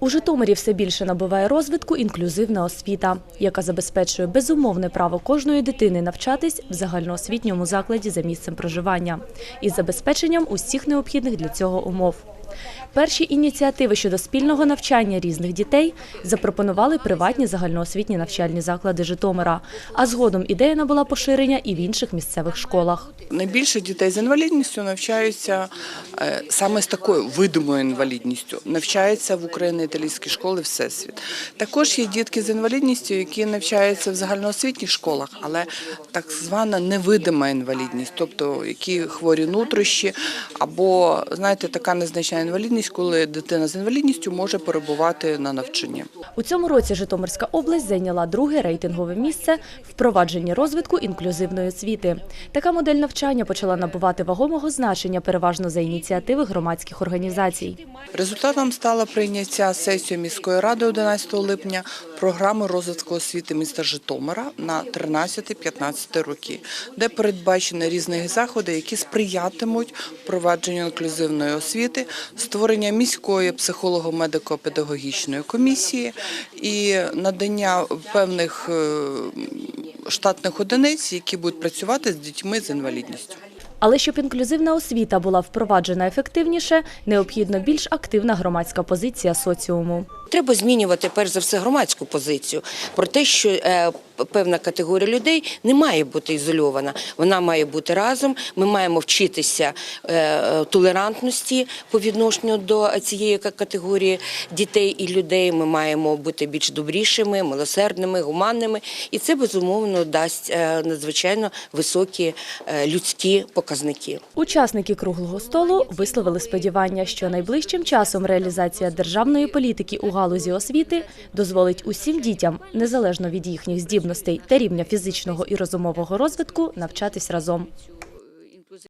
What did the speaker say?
У Житомирі все більше набуває розвитку інклюзивна освіта, яка забезпечує безумовне право кожної дитини навчатись в загальноосвітньому закладі за місцем проживання із забезпеченням усіх необхідних для цього умов. Перші ініціативи щодо спільного навчання різних дітей запропонували приватні загальноосвітні навчальні заклади Житомира. А згодом ідея набула поширення і в інших місцевих школах. Найбільше дітей з інвалідністю навчаються е, саме з такою видимою інвалідністю. Навчаються в україно-італійській школі Всесвіт. Також є дітки з інвалідністю, які навчаються в загальноосвітніх школах, але так звана невидима інвалідність, тобто які хворі нутрощі, або знаєте, така незначна інвалідність, коли дитина з інвалідністю може перебувати на навчанні. У цьому році Житомирська область зайняла друге рейтингове місце в впровадженні розвитку інклюзивної освіти. Така модель навчання почала набувати вагомого значення переважно за ініціативи громадських організацій. Результатом стало прийняття сесією міської ради 11 липня програми розвитку освіти міста Житомира на 13-15 роки, де передбачені різні заходи, які сприятимуть впровадженню інклюзивної освіти, створення міської психолого-медико-педагогічної комісії і надання певних е, штатних одиниць, які будуть працювати з дітьми з інвалідністю. Але щоб інклюзивна освіта була впроваджена ефективніше, необхідно більш активна громадська позиція соціуму. Треба змінювати перш за все громадську позицію про те, що е, певна категорія людей не має бути ізольована. Вона має бути разом. Ми маємо вчитися е, толерантності по відношенню до цієї категорії дітей і людей. Ми маємо бути більш добрішими, милосердними, гуманними, і це безумовно дасть е, надзвичайно високі е, людські показники. Учасники круглого столу висловили сподівання, що найближчим часом реалізація державної політики у галузі освіти дозволить усім дітям, незалежно від їхніх здібностей та рівня фізичного і розумового розвитку, навчатись разом.